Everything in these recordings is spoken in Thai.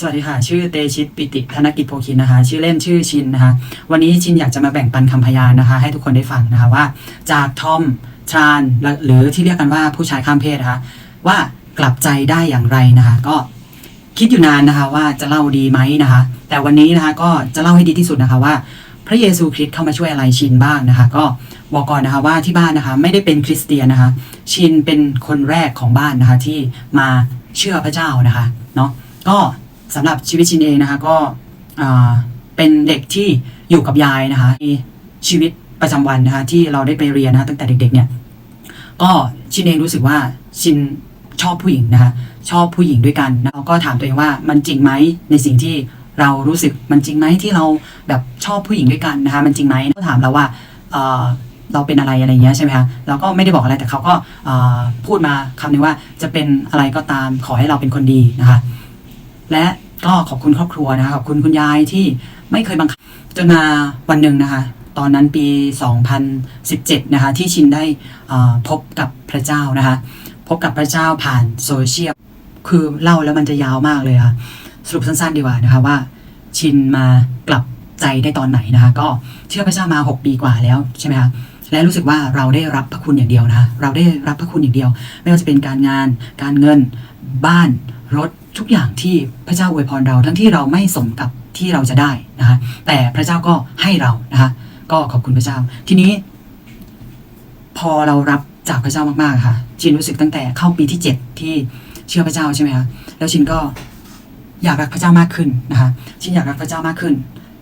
สวัสดีค่ะ ชื่อเตชิตปิติธนกิจโพคินนะคะ ชื่อเล่นชื่อชินนะคะ วันนี้ชินอยากจะมาแบ่งปันคำพยานนะคะ ให้ทุกคนได้ฟังนะคะว่า จากทอมทรานหรือที่เรียกกันว่าผู้ชายข้ามเพศนะคะว่ากลับใจได้อย่างไรนะคะ ก็คิดอยู่นานนะคะว่าจะเล่าดีไหมนะคะ แต่วันนี้นะคะก็จะเล่าให้ดีที่สุดนะคะว่า พระเยซูคริสต์เข้ามาช่วยอะไรชินบ้างนะคะ ก็บอกก่อนนะคะว่าที่บ้านนะคะไม่ได้เป็นคริสเตียนนะคะ ชินเป็นคนแรกของบ้านนะคะที่มาเชื่อพระเจ้านะคะเนาะก็ สำหรับชีวิตชินเองนะคะก็เป็นเด็กที่อยู่กับยายนะคะในชีวิตประจำวันนะคะที่เราได้ไปเรียนนะคะตั้งแต่เด็กๆเนี่ยก็ชินเองรู้สึกว่าชินชอบผู้หญิงนะคะชอบผู้หญิงด้วยกันนะเราก็ถามตัวเองว่ามันจริงไหมในสิ่งที่เรารู้สึกมันจริงไหมที่เราแบบชอบผู้หญิงด้วยกันนะคะมันจริงไหมก็ถามเราว่าเเราเป็นอะไรอะไรเงี้ยใช่ไหมคะเราก็ไม่ได้บอกอะไรแต่เขาก็พูดมาคำหนึงว่าจะเป็นอะไรก็ตามขอให้เราเป็นคนดีนะคะ และก็ขอบคุณครอบครัวนะคะขอบคุณคุณยายที่ไม่เคยบังคับจนมาวันหนึ่งนะคะ ตอนนั้นปี 2017 นะคะ ที่ชินได้พบกับพระเจ้านะคะ พบกับพระเจ้าผ่านโซเชียลคือเล่าแล้วมันจะยาวมากเลยค่ะสรุปสั้นๆดีกว่านะคะว่า ชินมากลับใจได้ตอนไหนนะคะ ก็เชื่อพระเจ้ามา 6 ปีกว่าแล้วใช่ไหมคะและรู้สึกว่าเราได้รับพระคุณอย่างเดียวนะคะเราได้รับพระคุณอย่างเดียว ไม่ว่าจะเป็นการงาน การเงิน บ้านรถ ทุกอย่างที่พระเจ้าอวยพรเราทั้งที่เราไม่สมกับที่เราจะได้นะคะแต่พระเจ้าก็ให้เรานะคะก็ขอบคุณพระเจ้า ทีนี้ พอเรารับจากพระเจ้ามากๆค่ะชินรู้สึกตั้งแต่เข้าปีที่เจ็ดที่เชื่อพระเจ้าใช่ไหมคะแล้วชินก็อยากรักพระเจ้ามากขึ้นนะคะชินอยากรักพระเจ้ามากขึ้น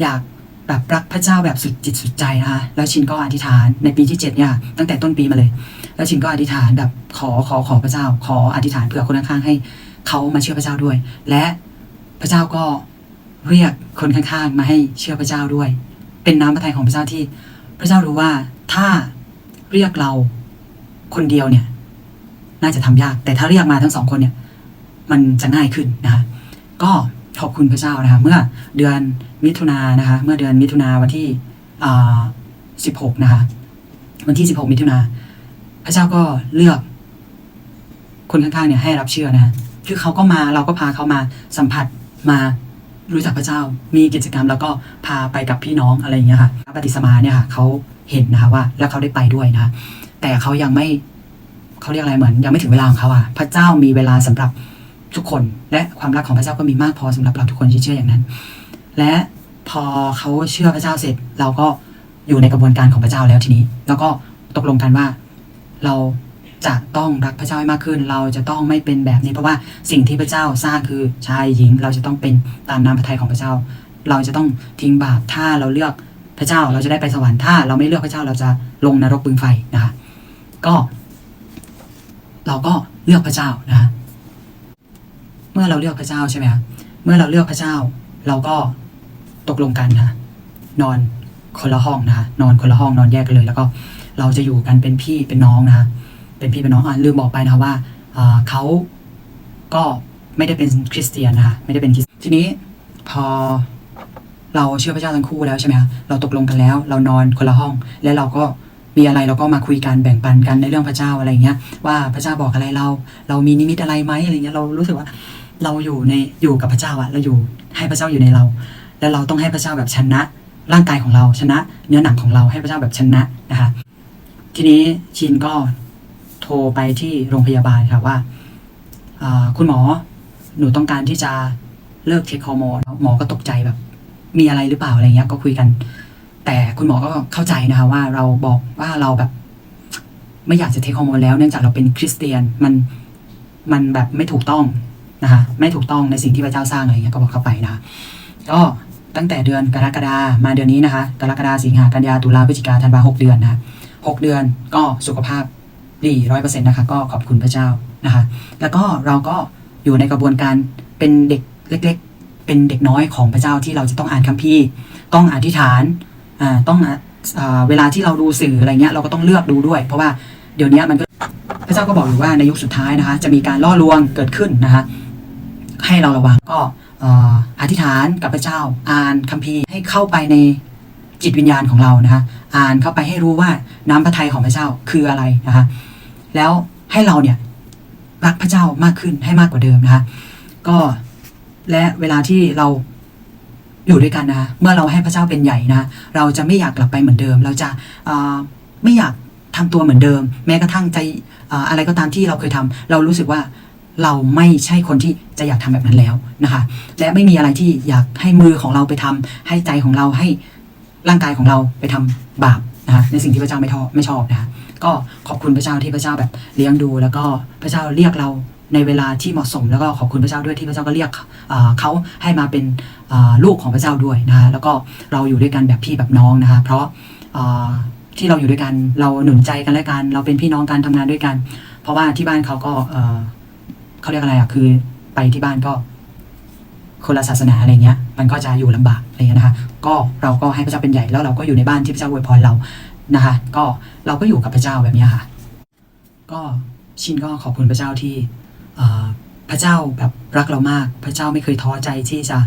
อยากแบบรักพระเจ้าแบบสุดจิตสุดใจนะคะแล้วชินก็อธิษฐานในปีที่เจ็ดเนี่ยตั้งแต่ต้นปีมาเลย แล้วชินก็อธิษฐานแบบขอขอขอพระเจ้า ขออธิษฐานเผื่อคนข้างๆให้ เขามาเชื่อพระเจ้าด้วย และพระเจ้าก็เรียกคนข้างๆ มาให้เชื่อพระเจ้าด้วย เป็นน้ำพระทัยของพระเจ้าที่ พระเจ้ารู้ว่าถ้าเรียกเราคนเดียวเนี่ย น่าจะทำยาก แต่ถ้าเรียกมาทั้งสองคนเนี่ย มันจะง่ายขึ้นนะคะก็ขอบคุณพระเจ้านะคะเมื่อเดือนมิถุนายนะคะ เมื่อเดือนมิถุนาวันที่สิบหกนะคะ วันที่สิบหกมิถุนาพระเจ้าก็เลือกคนข้างๆเนี่ยให้รับเชื่อนะคะ คือเขาก็มาเราก็พาเขามาสัมผัสมารู้จักพระเจ้า มีกิจกรรมแล้วก็พาไปกับพี่น้องอะไรอย่างเงี้ยค่ะปฏิสมาเนี่ยค่ะเขาเห็นนะคะว่า แล้วเขาได้ไปด้วยนะ แต่เขายังไม่เขาเรียกอะไรเหมือน ยังไม่ถึงเวลาของเขาอะพระเจ้ามีเวลาสำหรับทุกคน และความรักของพระเจ้าก็มีมากพอสำหรับเราทุกคนที่เชื่ออย่างนั้น และพอเขาเชื่อพระเจ้าเสร็จ เราก็อยู่ในกระบวนการของพระเจ้าแล้วทีนี้ แล้วก็ตกลงกันว่าเรา จะต้องรักพระเจ้าให้มากขึ้น เราจะต้องไม่เป็นแบบนี้ เพราะว่าสิ่งที่พระเจ้าสร้างคือชายหญิง เราจะต้องเป็นตามน้ำพระทัยของพระเจ้า เราจะต้องทิ้งบาปถ้าเราเลือกพระเจ้าเราจะได้ไปสวรรค์ถ้า เราไม่เลือกพระเจ้าเราจะลงนรกบึงไฟนะคะก็ เราก็เลือกพระเจ้านะคะเมื่อเราเลือกพระเจ้าใช่ไหมคะเมื่อเราเลือกพระเจ้า เราก็ตกลงกันนะนอนคนละห้องนะคะนอนคนละห้องนอนแยกกันเลย แล้วก็เราจะอยู่กันเป็นพี่เป็นน้องนะคะ เป็นพี่เป็นน้องอะลืมบอกไปนะคะว่าอ่าเขาก็ไม่ได้เป็นคริสเตียนนะคะไม่ได้เป็นคริสทีนี้พอเราเชื่อพระเจ้าทั้งคู่แล้วใช่ไหมคะเราตกลงกันแล้ว เรานอนคนละห้อง แล้วเราก็มีอะไรเราก็มาคุยกันแบ่งปันกันในเรื่องพระเจ้าอะไรเงี้ย ว่าพระเจ้าบอกอะไรเรา เรามีนิมิตอะไรไหมอะไรเงี้ยเรารู้สึกว่าเราอยู่ในอยู่กับพระเจ้าอะเราอยู่ให้พระเจ้าอยู่ในเรา แล้วเราต้องให้พระเจ้าแบบชนะ ร่างกายของเราชนะ เนื้อหนังของเราให้พระเจ้าแบบชนะนะคะ ทีนี้ชินก็ รไปที่โรงพยาบาลค่ะว่าคุณหมอหนูต้องการที่จะเลิกเทคฮอร์โมนหมอก็ตกใจแบบ มีอะไรหรือเปล่าอะไรเงี้ยก็คุยกัน แต่คุณหมอก็เข้าใจนะคะว่าเราบอกว่าเราแบบ ไม่อยากจะเทคฮอร์โมนแล้วเนื่องจากเราเป็นคริสเตียนมันมันแบบไม่ถูกต้องนะคะไม่ถูกต้องในสิ่งที่พระเจ้าสร้างอะไรเงี้ยก็บอกเข้าไปนะก็ตั้งแต่เดือนกรกฎามาเดือนนี้นะคะ กรกฎาสิงหากันยาตุลาพฤศจิกาธันวาหกเดือนนะหกเดือนก็สุขภาพ ดีร้อยเปอร์เซ็นต์นะคะก็ขอบคุณพระเจ้านะคะ แล้วก็เราก็อยู่ในกระบวนการเป็นเด็กเล็ก ๆ เป็นเด็กน้อยของพระเจ้าที่เราจะต้องอ่านคัมภีร์ต้องอธิษฐานอ่าต้องอ่าเวลาที่เราดูสื่ออะไรเงี้ยเราก็ต้องเลือกดูด้วย เพราะว่าเดี๋ยวนี้มันก็พระเจ้าก็บอกอยู่ว่าในยุคสุดท้ายนะคะ จะมีการล่อลวงเกิดขึ้นนะคะให้เราระวังก็ออธิษฐานกับพระเจ้า อ่านคัมภีร์ให้เข้าไปในจิตวิญญาณของเรานะคะ อ่านเข้าไปให้รู้ว่าน้ำพระทัยของพระเจ้าคืออะไรนะคะ แล้วให้เราเนี่ยรักพระเจ้ามากขึ้นให้มากกว่าเดิมนะคะก็และเวลาที่เราอยู่ด้วยกันนะเมื่อเราให้พระเจ้าเป็นใหญ่นะเราจะไม่อยากกลับไปเหมือนเดิม เราจะไม่อยากทำตัวเหมือนเดิม แม้กระทั่งใจอออะไรก็ตามที่เราเคยทำเรารู้สึกว่าเราไม่ใช่คนที่จะอยากทำแบบนั้นแล้วนะคะ และไม่มีอะไรที่อยากให้มือของเราไปทำให้ใจของเราให้ร่างกายของเราไปทำบาป นะคะในสิ่งที่พระเจ้าไม่ชอบไม่ชอบนะคะก็ขอบคุณพระเจ้าที่พระเจ้าแบบเลี้ยงดู แล้วก็พระเจ้าเรียกเราในเวลาที่เหมาะสม แล้วก็ขอบคุณพระเจ้าด้วยที่พระเจ้าก็เรียกเขาให้มาเป็นลูกของพระเจ้าด้วยนะคะแล้วก็เราอยู่ด้วยกันแบบพี่แบบน้องนะคะเพราะที่เราอยู่ด้วยกันเราหนุนใจกันและกัน เราเป็นพี่น้องกันทำงานด้วยกัน เพราะว่าที่บ้านเขาก็เขาเรียกอะไรอะคือไปที่บ้านก็คนละศาสนาอะไรเงี้ย มันก็จะอยู่ลำบากอะไรเงี้ยนะคะ ก็เราก็ให้พระเจ้าเป็นใหญ่แล้วเราก็อยู่ในบ้านที่พระเจ้าอวยพรเรานะคะ ก็เราก็อยู่กับพระเจ้าแบบนี้ค่ะ ก็ชินก็ขอบคุณพระเจ้าที่พระเจ้าแบบรักเรามาก พระเจ้าไม่เคยท้อใจที่จะ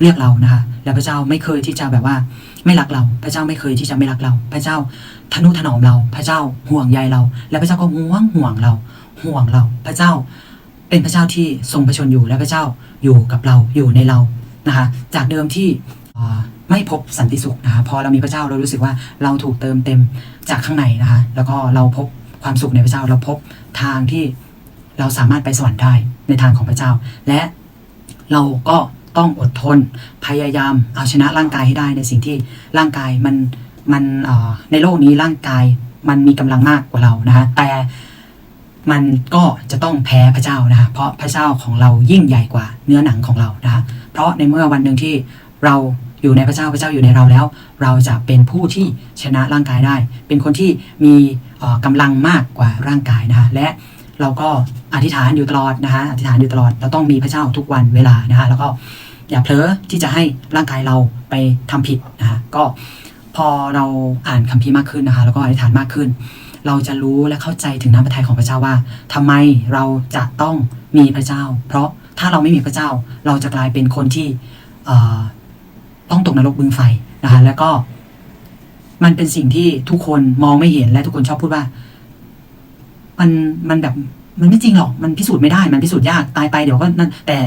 เรียกเรานะคะ และพระเจ้าไม่เคยที่จะแบบว่าไม่รักเรา พระเจ้าไม่เคยที่จะไม่รักเรา พระเจ้าทนุถนอมเรา พระเจ้าห่วงใยเรา และพระเจ้าก็ห่วงห่วงเรา ห่วงเรา พระเจ้าเป็นพระเจ้าที่ทรงพระชนอยู่และพระเจ้าอยู่กับเราอยู่ในเรานะคะ จากเดิมที่ ไม่พบสันติสุขนะคะพอเรามีพระเจ้าเรารู้สึกว่าเราถูกเติมเต็มจากข้างในนะคะ แล้วก็เราพบความสุขในพระเจ้าเราพบทางที่เราสามารถไปสวรรค์ได้ในทางของพระเจ้า และเราก็ต้องอดทนพยายามเอาชนะร่างกายให้ได้ในสิ่งที่ร่างกายมันมันในโลกนี้ร่างกายมันมีกำลังมากกว่าเรานะคะแต่มันก็จะต้องแพ้พระเจ้านะคะเพราะพระเจ้าของเรายิ่งใหญ่กว่าเนื้อหนังของเรานะคะเพราะในเมื่อวันหนึ่งที่เรา อยู่ในพระเจ้าพระเจ้าอยู่ในเราแล้ว เราจะเป็นผู้ที่ชนะร่างกายได้ เป็นคนที่มีเอ่อกำลังมากกว่าร่างกายนะคะและเราก็อธิษฐานอยู่ตลอดนะคะอธิษฐานอยู่ตลอดเราต้องมีพระเจ้าทุกวันเวลานะคะแล้วก็อย่าเผลอที่จะให้ร่างกายเราไปทำผิดนะคะก็พอเราอ่านคัมภีร์มากขึ้นนะคะ แล้วก็อธิษฐานมากขึ้น เราจะรู้และเข้าใจถึงน้ำพระทัยของพระเจ้าว่าทำไมเราจะต้องมีพระเจ้า เพราะถ้าเราไม่มีพระเจ้า เราจะกลายเป็นคนที่ ต้องตกนรกบึงไฟนะคะแล้วก็ มันเป็นสิ่งที่ทุกคนมองไม่เห็นและทุกคนชอบพูดว่า มันมันแบบมันไม่จริงหรอก มันพิสูจน์ไม่ได้ มันพิสูจน์ยากตายไปเดี๋ยวก็นั่นแต่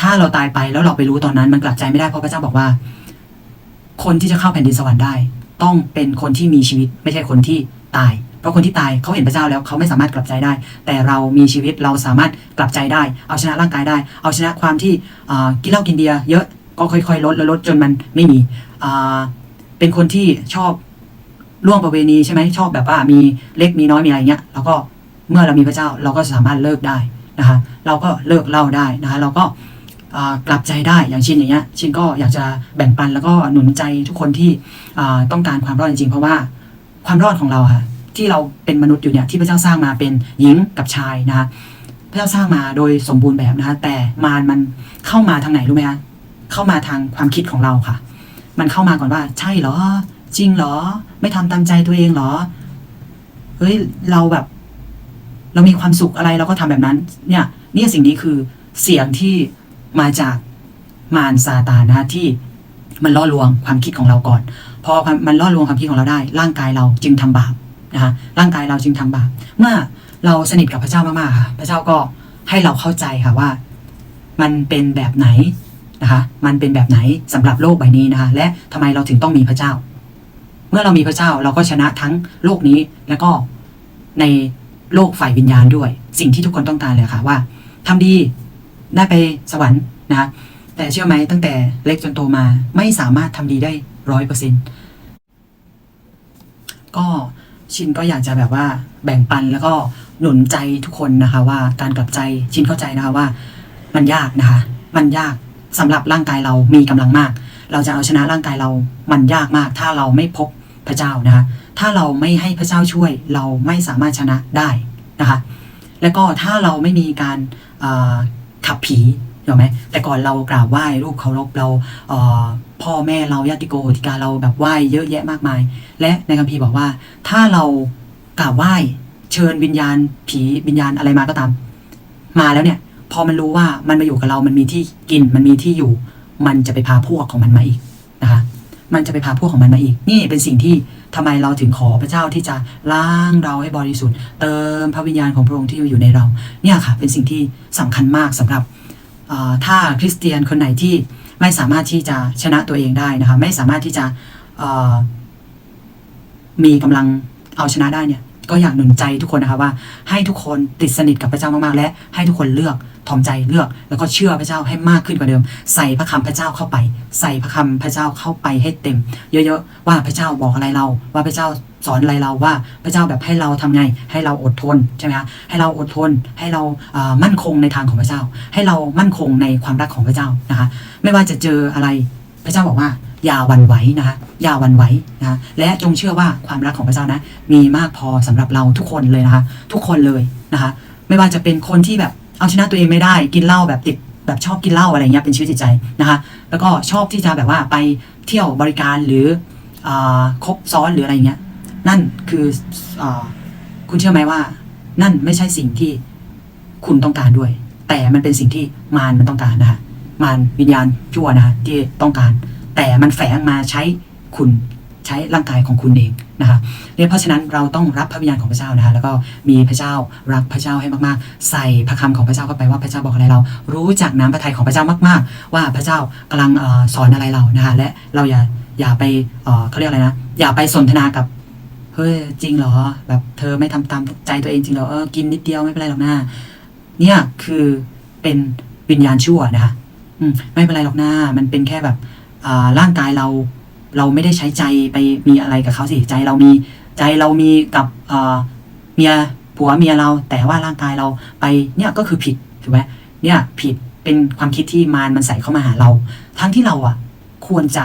ถ้าเราตายไปแล้วเราไปรู้ตอนนั้น มันกลับใจไม่ได้เพราะพระเจ้าบอกว่า คนที่จะเข้าแผ่นดินสวรรค์ได้ ต้องเป็นคนที่มีชีวิต ไม่ใช่คนที่ตาย เพราะคนที่ตายเขาเห็นพระเจ้าแล้วเขาไม่สามารถกลับใจได้ แต่เรามีชีวิตเราสามารถกลับใจได้ เอาชนะร่างกายได้ เอาชนะความที่อ่ากินเหล้ากินเบียร์เยอะ ก็ค่อยๆ ลดแล้วลดจนมันไม่มีอ่าเป็นคนที่ชอบล่วงประเวณีใช่ไหมชอบแบบว่ามีเล็กมีน้อยมีอะไรเงี้ยแล้วก็เมื่อเรามีพระเจ้าเราก็สามารถเลิกได้นะคะ เราก็เลิกเล้าได้นะคะเราก็กลับใจได้อย่างชินอย่างเงี้ยชินก็อยากจะแบ่งปันแล้วก็หนุนใจทุกคนที่ต้องการความรอดจริงๆ เพราะว่าความรอดของเราค่ะที่เราเป็นมนุษย์อยู่เนี่ยที่พระเจ้าสร้างมาเป็นหญิงกับชายนะคะพระเจ้าสร้างมาโดยสมบูรณ์แบบนะคะแต่มารมันเข้ามาทางไหนรู้ไหมคะ เข้ามาทางความคิดของเราค่ะ มันเข้ามาก่อนว่า ใช่เหรอ จริงเหรอ ไม่ทำตามใจตัวเองเหรอเฮ้ยเราแบบ เรามีความสุขอะไรเราก็ทำแบบนั้น เนี่ยเนี่ยสิ่งนี้คือเสียงที่มาจากมารซาตานนะที่มันล่อลวงความคิดของเราก่อนพอมันล่อลวงความคิดของเราได้ ร่างกายเราจึงทำบาปนะคะร่างกายเราจึงทำบาปเมื่อเราสนิทกับพระเจ้ามากๆค่ะ พระเจ้าก็ให้เราเข้าใจค่ะว่า มันเป็นแบบไหน นะคะมันเป็นแบบไหนสำหรับโลกใบนี้นะคะและทำไมเราถึงต้องมีพระเจ้า เมื่อเรามีพระเจ้าเราก็ชนะทั้งโลกนี้แล้วก็ในโลกฝ่ายวิญญาณด้วย สิ่งที่ทุกคนต้องการเลยค่ะว่าทำดีได้ไปสวรรค์นะคะแต่เชื่อไหมตั้งแต่เล็กจนโตมาไม่สามารถทำดีได้ร้อยเปอร์เซ็นก็ชินก็อยากจะแบบว่าแบ่งปันแล้วก็หนุนใจทุกคนนะคะว่าการกลับใจชินเข้าใจนะคะว่า มันยากนะคะ มันยาก สำหรับร่างกายเรามีกำลังมาก เราจะเอาชนะร่างกายเรามันยากมาก ถ้าเราไม่พบพระเจ้านะคะถ้าเราไม่ให้พระเจ้าช่วยเราไม่สามารถชนะได้นะคะ แล้วก็ถ้าเราไม่มีการขับผีเห็นไหมแต่ก่อนเรากราบไหว้รูปเคารพเราเพ่อแม่เราญาติโกโหติกาเราแบบไหว้เยอะแยะมากมาย และในคัมภีร์บอกว่า ถ้าเรากราบไหว้เชิญวิญญาณผีวิญญาณอะไรมาก็ตาม มาแล้วเนี่ย พอมันรู้ว่ามันมาอยู่กับเรา มันมีที่กิน มันมีที่อยู่ มันจะไปพาพวกของมันมาอีกนะคะ มันจะไปพาพวกของมันมาอีก นี่เป็นสิ่งที่ทำไมเราถึงขอพระเจ้าที่จะล้างเราให้บริสุทธิ์ เติมพระวิญญาณของพระองค์ที่อยู่ในเรา เนี่ยค่ะ เป็นสิ่งที่สำคัญมากสำหรับถ้าคริสเตียนคนไหนที่ไม่สามารถที่จะชนะตัวเองได้นะคะ ไม่สามารถที่จะมีกำลังเอาชนะได้เนี่ย ก็อยากหนุนใจทุกคนนะคะว่า ให้ทุกคนติดสนิทกับพระเจ้ามากๆและให้ทุกคนเลือกถ่อมใจเลือก แล้วก็เชื่อพระเจ้าให้มากขึ้นกว่าเดิม ใส่พระคำพระเจ้าเข้าไป ใส่พระคำพระเจ้าเข้าไปให้เต็ม เยอะๆว่าพระเจ้าบอกอะไรเรา ว่าพระเจ้าสอนอะไรเราว่าพระเจ้าแบบให้เราทำไง ให้เราอดทนใช่ไหมคะให้เราอดทน ให้เราอ่ามั่นคงในทางของพระเจ้า ให้เรามั่นคงในความรักของพระเจ้านะคะ ไม่ว่าจะเจออะไรพระเจ้าบอกว่า อย่าวันไหวนะคะอย่าวันไหวนะคะและจงเชื่อว่าความรักของพระเจ้านะ มีมากพอสำหรับเราทุกคนเลยนะคะ ทุกคนเลยนะคะ ไม่ว่าจะเป็นคนที่แบบเอาชนะตัวเองไม่ได้กินเหล้าแบบติดแบบชอบกินเหล้าอะไรเงี้ยเป็นชีวิตจิตใจนะคะ แล้วก็ชอบที่จะแบบว่าไปเที่ยวบริการหรืออคบซ้อนหรืออะไรเงี้ย นั่นคืออคุณเชื่อไหมว่า นั่นไม่ใช่สิ่งที่คุณต้องการด้วย แต่มันเป็นสิ่งที่มารมันต้องการนะคะมารวิญญาณชั่วนะคะที่ต้องการ แต่มันแฝงมาใช้คุณใช้ร่างกายของคุณเองนะคะเนี่ยเพราะฉะนั้นเราต้องรับพระวิญญาณของพระเจ้านะคะแล้วก็มีพระเจ้ารักพระเจ้าให้มากๆ ใส่พระคำของพระเจ้าเข้าไปว่าพระเจ้าบอกอะไรเรา รู้จักน้ำพระทัยของพระเจ้ามากๆ ว่าพระเจ้ากำลังออสอนอะไรเรานะคะและเราอย่าอย่าไปเออเขาเรียกอะไรนะอย่าไปสนทนากับเฮ้ยจริงเหรอแบบเธอไม่ทำตามใจตัวเองจริงเหรอเออกินนิดเดียวไม่เป็นไรหรอกนะเนี่ยคือเป็นวิญญาณชั่วนะคะไม่เป็นไรหรอกนะมันเป็นแค่แบบ ร่างกายเราเราไม่ได้ใช้ใจไปมีอะไรกับเขาสิใจเรามีใจเรามีกับเมียผัวเมียเรา แต่ว่าร่างกายเราไปเนี่ยก็คือผิดถูกไหมเนี่ยผิดเป็นความคิดที่มารมันใส่เข้ามาหาเรา ทั้งที่เราอะ ควรจะ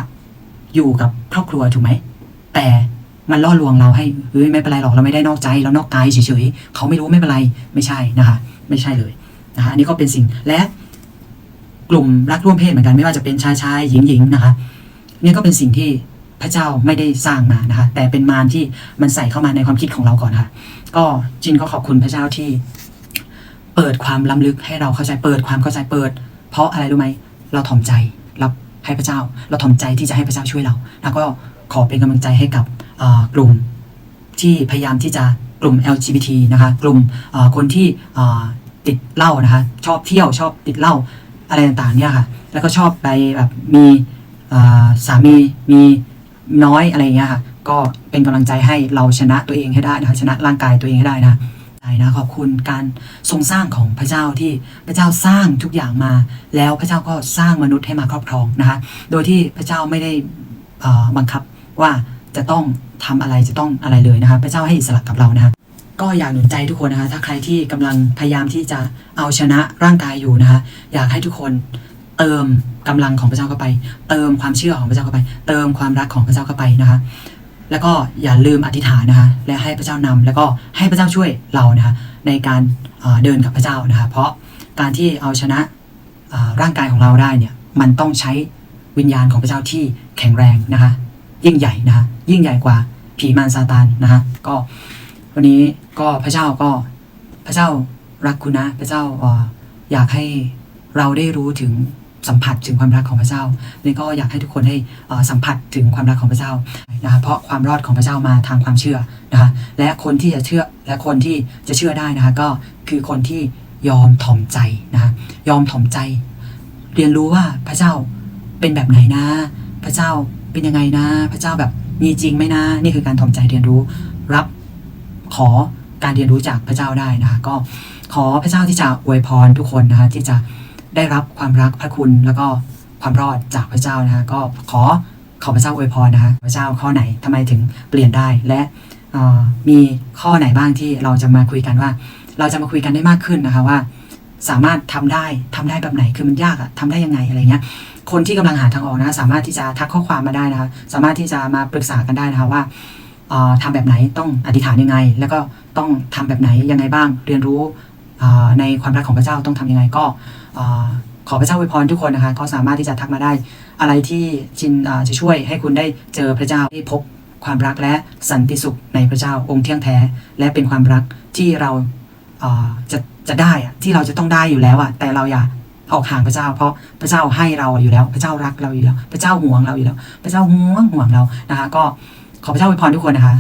อยู่กับครอบครัวถูกไหมแต่มันล่อลวงเราให้เฮ้ยไม่เป็นไรหรอกเราไม่ได้นอกใจเรานอกกายเฉยๆเขาไม่รู้ไม่เป็นไรไม่ใช่นะคะ ไม่ใช่เลยนะคะอันนี้ก็เป็นสิ่งและ กลุ่มรักร่วมเพศเหมือนกันไม่ว่าจะเป็นชายชายหญิงหญิงนะคะเนี่ยก็เป็นสิ่งที่พระเจ้าไม่ได้สร้างมานะคะ แต่เป็นมารที่มันใส่เข้ามาในความคิดของเราก่อนค่ะ ก็จินก็ขอบคุณพระเจ้าที่ เปิดความล้ำลึกให้เราเข้าใจเปิดความเข้าใจเปิด เพราะอะไรรู้ไหมเราถ่อมใจรับให้พระเจ้า เราถ่อมใจที่จะให้พระเจ้าช่วยเรา แล้วก็ขอเป็นกำลังใจให้กับกลุ่มที่พยายามที่จะกลุ่ม LGBT นะคะ กลุ่มคนที่ติดเหล้านะคะ ชอบเที่ยวชอบติดเหล้า อะไรต่างๆเนี่ยค่ะ แล้วก็ชอบไปแบบมีสามีมีน้อยอะไรเงี้ยค่ะ ก็เป็นกำลังใจให้เราชนะตัวเองให้ได้นะคะชนะร่างกายตัวเองให้ได้นะได้นะขอบคุณการทรงสร้างของพระเจ้าที่พระเจ้าสร้างทุกอย่างมา แล้วพระเจ้าก็สร้างมนุษย์ให้มาครอบครองนะคะ โดยที่พระเจ้าไม่ได้บังคับว่าจะต้องทำอะไรจะต้องอะไรเลยนะคะพระเจ้าให้อิสระกับเรานะคะ ก็อยากหนุนใจทุกคนนะคะ ถ้าใครที่กำลังพยายามที่จะเอาชนะร่างกายอยู่นะคะ อยากให้ทุกคนเติมกำลังของพระเจ้าเข้าไป เติมความเชื่อของพระเจ้าเข้าไป เติมความรักของพระเจ้าเข้าไปนะคะ แล้วก็อย่าลืมอธิษฐานนะคะ และให้พระเจ้านำแล้วก็ให้พระเจ้าช่วยเรานะคะในการเดินกับพระเจ้านะคะ เพราะการที่เอาชนะร่างกายของเราได้เนี่ย มันต้องใช้วิญญาณของพระเจ้าที่แข็งแรงนะคะ ยิ่งใหญ่นะคะยิ่งใหญ่กว่าผีมารซาตานนะคะก็ วันนี้ก็พระเจ้าก็พระเจ้ารักคุณนะ พระเจ้าอยากให้เราได้รู้ถึงสัมผัสถึงความรักของพระเจ้านี่ก็อยากให้ทุกคนให้สัมผัสถึงความรักของพระเจ้านะคะเพราะความรอดของพระเจ้ามาทางความเชื่อนะคะและคนที่จะเชื่อและคนที่จะเชื่อได้นะคะก็คือคนที่ยอมถ่อมใจนะคะยอมถ่อมใจ เรียนรู้ว่าพระเจ้าเป็นแบบไหนนะ พระเจ้าเป็นยังไงนะ พระเจ้าแบบมีจริงไหมนะ นี่คือการถ่อมใจเรียนรู้รับ ขอการเรียนรู้จากพระเจ้าได้นะคะก็ขอพระเจ้าที่จะอวยพรทุกคนนะคะที่จะได้รับความรักพระคุณแล้วก็ความรอดจากพระเจ้านะคะก็ขอขอพระเจ้าอวยพรนะคะพระเจ้าข้อไหนทำไมถึงเปลี่ยนได้และมีข้อไหนบ้างที่เราจะมาคุยกันว่า เราจะมาคุยกันได้มากขึ้นนะคะว่า สามารถทำได้ทำได้แบบไหนคือมันยากอะทำได้ยังไงอะไรเงี้ยคนที่กำลังหาทางออกนะสามารถที่จะทักข้อความมาได้นะคะสามารถที่จะมาปรึกษากันได้นะคะว่า ทำแบบไหนต้องอธิษฐานยังไง แล้วก็ต้องทำแบบไหนยังไงบ้าง เรียนรู้ในความรักของพระเจ้าต้องทำยังไงก็ขอพระเจ้าอวยพรทุกคนนะคะก็สามารถที่จะทักมาได้ อะไรที่จินจะช่วยให้คุณได้เจอพระเจ้าได้พบความรักและสันติสุขในพระเจ้าองค์เที่ยงแท้ และเป็นความรักที่เราจะจะได้ที่เราจะต้องได้อยู่แล้วอะแต่เราอย่าออกห่างพระเจ้า เพราะพระเจ้าให้เราอยู่แล้ว พระเจ้ารักเราอยู่แล้ว พระเจ้าห่วงเราอยู่แล้ว พระเจ้าห่วงห่วงเรานะคะก็ ขอพระเจ้าอวยพรทุกคนนะคะ